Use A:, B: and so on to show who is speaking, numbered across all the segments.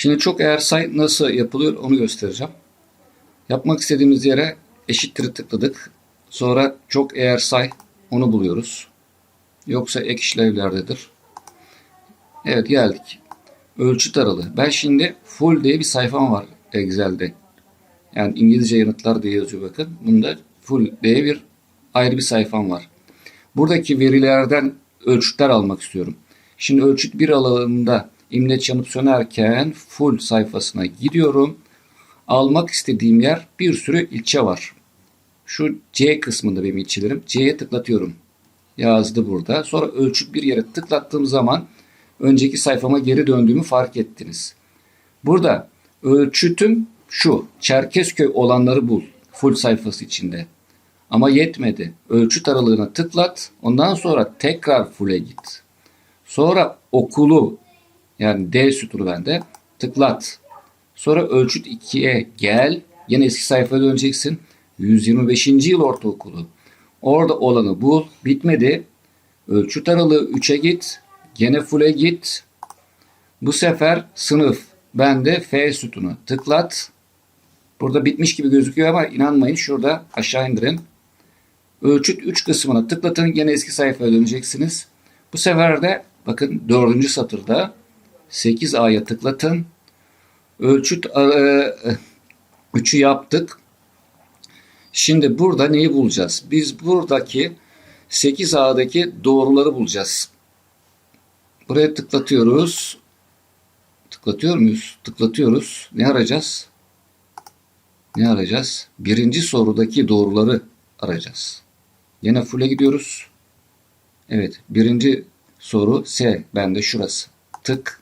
A: Şimdi çok eğer say nasıl yapılıyor onu göstereceğim. Yapmak istediğimiz yere eşittir tıkladık. Sonra çok eğer say onu buluyoruz. Yoksa ek işlevlerdedir. Evet geldik. Ölçüt aralığı. Ben şimdi full diye bir sayfam var Excel'de. Yani İngilizce yanıtlar diye yazıyor bakın. Bunda full diye bir ayrı bir sayfam var. Buradaki verilerden ölçütler almak istiyorum. Şimdi ölçüt bir alanında imleç yanıp sönerken full sayfasına gidiyorum. Almak istediğim yer bir sürü ilçe var. Şu C kısmında benim ilçelerim. C'ye tıklatıyorum. Yazdı burada. Sonra ölçüt bir yere tıklattığım zaman önceki sayfama geri döndüğümü fark ettiniz. Burada ölçütüm şu. Çerkezköy olanları bul. Full sayfası içinde. Ama yetmedi. Ölçüt aralığına tıklat. Ondan sonra tekrar full'e git. Sonra okulu yani D sütunu bende tıklat. Sonra ölçüt 2'ye gel. Yine eski sayfaya döneceksin. 125. yıl ortaokulu. Orada olanı bul. Bitmedi. Ölçüt aralığı 3'e git. Gene full'e git. Bu sefer sınıf. Bende F sütunu. Tıklat. Burada bitmiş gibi gözüküyor ama inanmayın. Şurada aşağı indirin. Ölçüt 3 kısmına tıklatın. Gene eski sayfaya döneceksiniz. Bu sefer de bakın 4. satırda 8A'ya tıklatın. Ölçüt 3'ü yaptık. Şimdi burada neyi bulacağız? Biz buradaki 8A'daki doğruları bulacağız. Buraya tıklatıyoruz. Tıklatıyor muyuz? Tıklatıyoruz. Ne arayacağız? Ne arayacağız? Birinci sorudaki doğruları arayacağız. Yine full'e gidiyoruz. Evet. Birinci soru S. Bende şurası. Tık.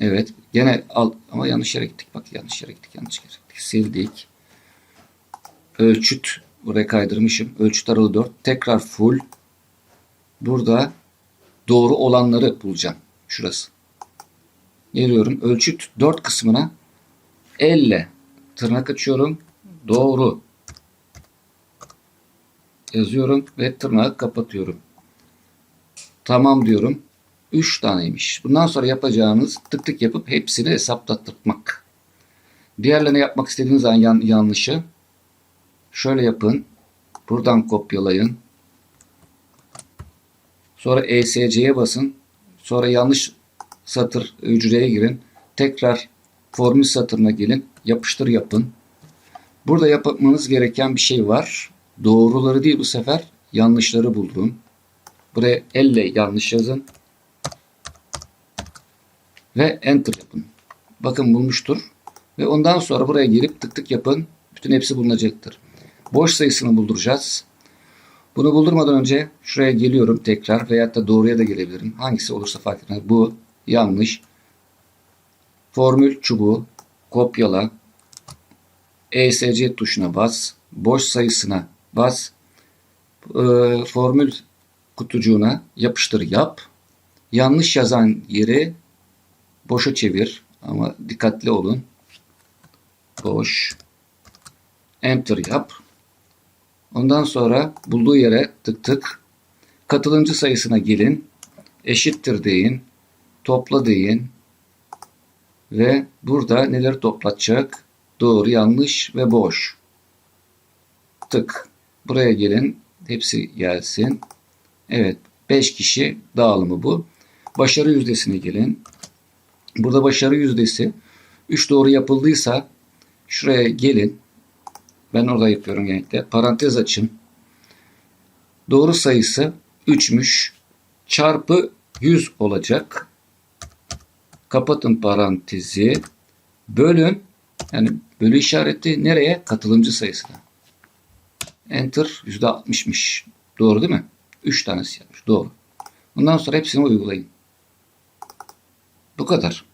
A: Evet. Gene al ama yanlış yere gittik. Bak yanlış yere gittik. Yanlış yere gittik. Sildik. Ölçüt. Buraya kaydırmışım. Ölçüt aralığı 4. Tekrar full. Burada doğru olanları bulacağım. Şurası. Geliyorum. Ölçüt 4 kısmına elle tırnak açıyorum. Doğru. Yazıyorum ve tırnağı kapatıyorum. Tamam diyorum. 3 taneymiş. Bundan sonra yapacağınız tık tık yapıp hepsini hesaplattırmak. Diğerlerini yapmak istediğiniz zaman yan, yanlışı şöyle yapın. Buradan kopyalayın. Sonra ESC'ye basın. Sonra yanlış satır hücreye girin. Tekrar formül satırına gelin. Yapıştır yapın. Burada yapmanız gereken bir şey var. Doğruları değil bu sefer yanlışları buldum. Buraya elle yanlış yazın. Ve enter yapın. Bakın bulmuştur. Ve ondan sonra buraya gelip tık tık yapın. Bütün hepsi bulunacaktır. Boş sayısını bulduracağız. Bunu buldurmadan önce şuraya geliyorum tekrar veyahut da doğruya da gelebilirim. Hangisi olursa fark etmez. Bu yanlış. Formül çubuğu kopyala. ESC tuşuna bas. Boş sayısına bas. E, formül kutucuğuna yapıştır yap. Yanlış yazan yeri boşa çevir. Ama dikkatli olun. Boş. Enter yap. Ondan sonra bulduğu yere tık tık katılımcı sayısına gelin. Eşittir deyin. Topla deyin. Ve burada neler toplatacak? Doğru, yanlış ve boş. Tık. Buraya gelin. Hepsi gelsin. Evet. 5 kişi dağılımı bu. Başarı yüzdesine gelin. Burada başarı yüzdesi 3 doğru yapıldıysa şuraya gelin. Ben orada yapıyorum genellikle. Parantez açın. Doğru sayısı 3'müş. Çarpı 100 olacak. Kapatın parantezi. Bölün. Yani bölü işareti nereye? Katılımcı sayısına. Enter %60'mış. Doğru değil mi? 3 tanesi yapmış. Doğru. Bundan sonra hepsini uygulayın. Bu kadar.